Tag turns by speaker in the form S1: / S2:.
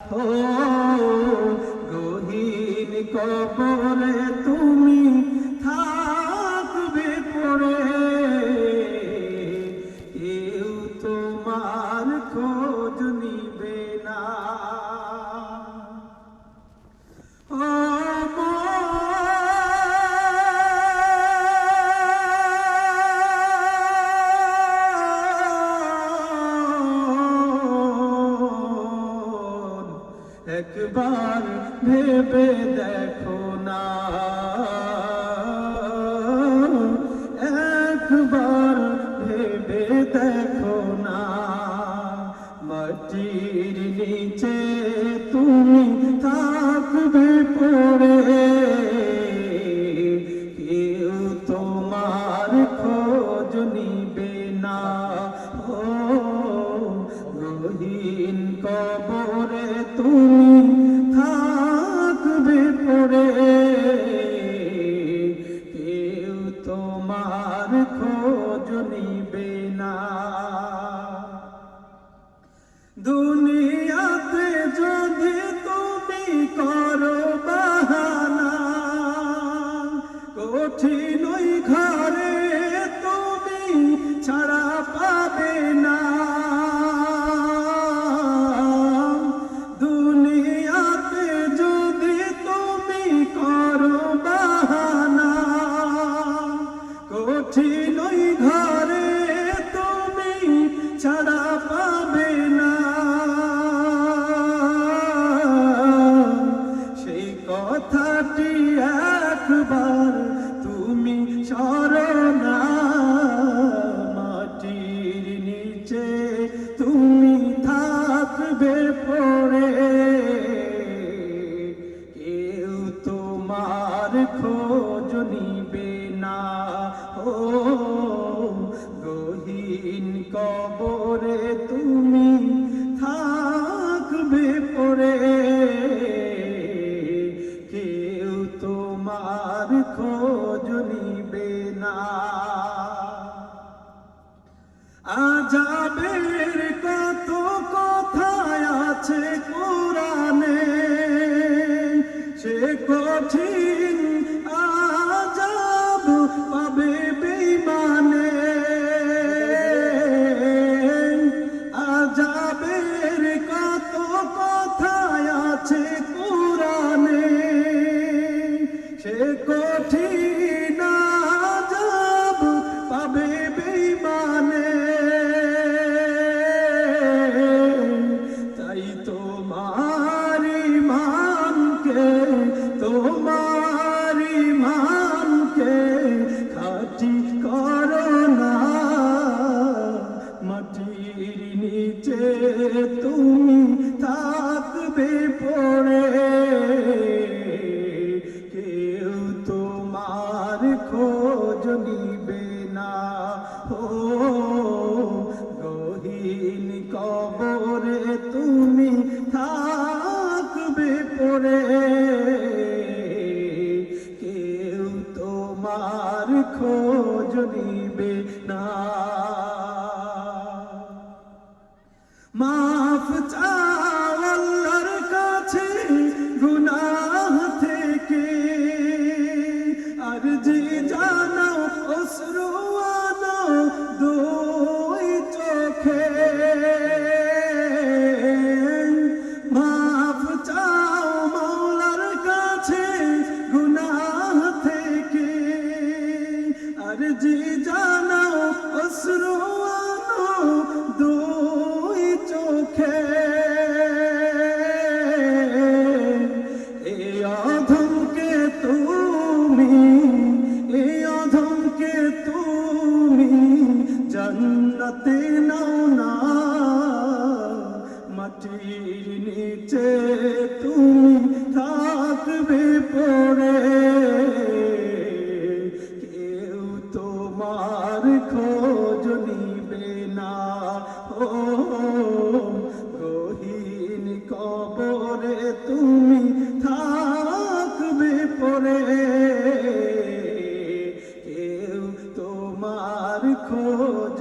S1: ও গহীন কবরে একবার ভেবে দেখো না। একবার ভেবে দেখো না। মাটির নিচে কঠিনই ঘরে তুমি ছাড়া পাবে না। নিচে তুমি থাকবে পড়ে কেউ তোমার খোঁজ নিবে না। ও কঠিন জান্নাতে নাও না মাটির নিচে তুমি রোজ